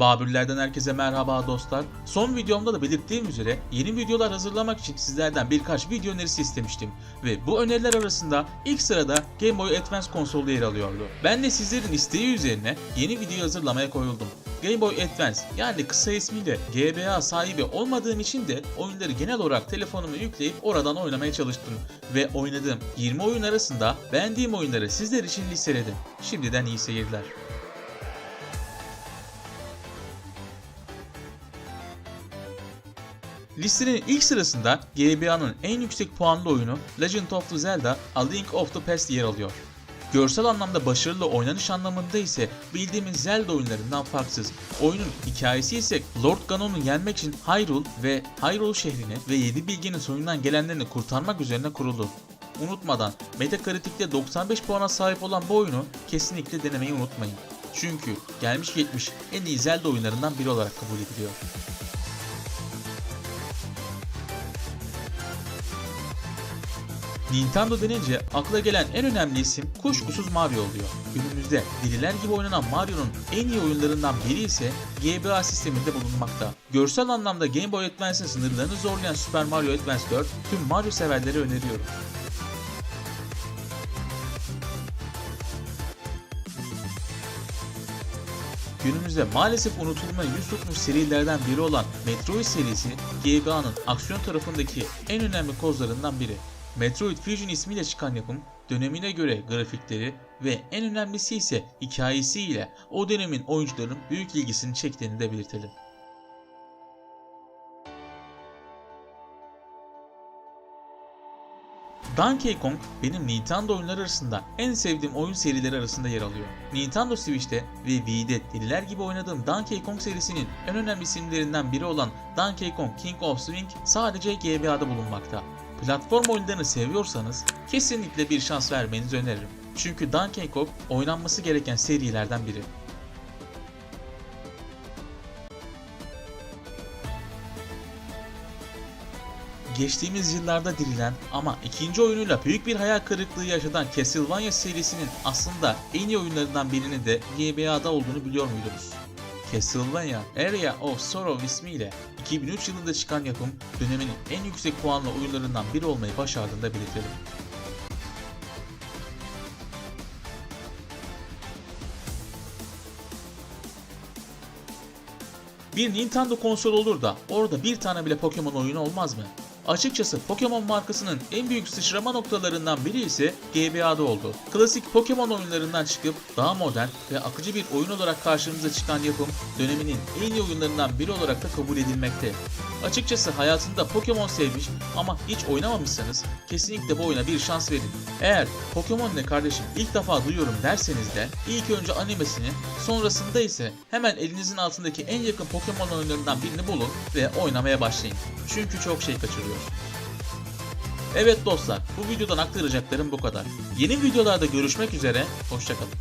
Babürlerden herkese merhaba dostlar. Son videomda da belirttiğim üzere yeni videolar hazırlamak için sizlerden birkaç video önerisi istemiştim. Ve bu öneriler arasında ilk sırada Game Boy Advance konsolu yer alıyordu. Ben de sizlerin isteği üzerine yeni video hazırlamaya koyuldum. Game Boy Advance yani kısa ismiyle GBA sahibi olmadığım için de oyunları genel olarak telefonuma yükleyip oradan oynamaya çalıştım. Ve oynadığım 20 oyun arasında beğendiğim oyunları sizler için listeledim. Şimdiden iyi seyirler. Listenin ilk sırasında GBA'nın en yüksek puanlı oyunu Legend of the Zelda A Link of the Past yer alıyor. Görsel anlamda başarılı oynanış anlamında ise bildiğimiz Zelda oyunlarından farksız. Oyunun hikayesi ise Lord Ganon'u yenmek için Hyrule ve Hyrule şehrini ve 7 bilginin soyundan gelenlerini kurtarmak üzerine kuruldu. Unutmadan Metacritic'te 95 puana sahip olan bu oyunu kesinlikle denemeyi unutmayın. Çünkü gelmiş geçmiş en iyi Zelda oyunlarından biri olarak kabul ediliyor. Nintendo denince akla gelen en önemli isim kuşkusuz Mario oluyor. Günümüzde deliler gibi oynanan Mario'nun en iyi oyunlarından biri ise GBA sisteminde bulunmakta. Görsel anlamda Game Boy Advance'in sınırlarını zorlayan Super Mario Advance 4 tüm Mario severlere öneriyorum. Günümüzde maalesef unutulmaya yüz tutmuş serilerden biri olan Metroid serisi GBA'nın aksiyon tarafındaki en önemli kozlarından biri. Metroid Fusion ismiyle çıkan yapım dönemine göre grafikleri ve en önemlisi ise hikayesiyle o dönemin oyuncuların büyük ilgisini çektiğini de belirtelim. Donkey Kong benim Nintendo oyunları arasında en sevdiğim oyun serileri arasında yer alıyor. Nintendo Switch'te ve Wii'de deliler gibi oynadığım Donkey Kong serisinin en önemli isimlerinden biri olan Donkey Kong King of Swing sadece GBA'da bulunmakta. Platform oyunlarını seviyorsanız kesinlikle bir şans vermenizi öneririm. Çünkü Donkey Kong oynanması gereken serilerden biri. Geçtiğimiz yıllarda dirilen ama ikinci oyunuyla büyük bir hayal kırıklığı yaşatan Castlevania serisinin aslında en iyi oyunlarından birinin de GBA'da olduğunu biliyor muydunuz? Castlevania Area of Sorrow ismiyle 2003 yılında çıkan yapım dönemin en yüksek puanlı oyunlarından biri olmayı başardığını belirtelim. Bir Nintendo konsol olur da orada bir tane bile Pokemon oyunu olmaz mı? Açıkçası Pokemon markasının en büyük sıçrama noktalarından biri ise GBA'da oldu. Klasik Pokemon oyunlarından çıkıp daha modern ve akıcı bir oyun olarak karşımıza çıkan yapım döneminin en iyi oyunlarından biri olarak da kabul edilmekte. Açıkçası hayatında Pokemon sevmiş ama hiç oynamamışsanız kesinlikle bu oyuna bir şans verin. Eğer Pokemon ne kardeşim ilk defa duyuyorum derseniz de ilk önce animesini sonrasında ise hemen elinizin altındaki en yakın Pokemon oyunlarından birini bulun ve oynamaya başlayın. Çünkü çok şey kaçırıyorsunuz. Evet dostlar bu videodan aktaracaklarım bu kadar. Yeni videolarda görüşmek üzere, hoşçakalın.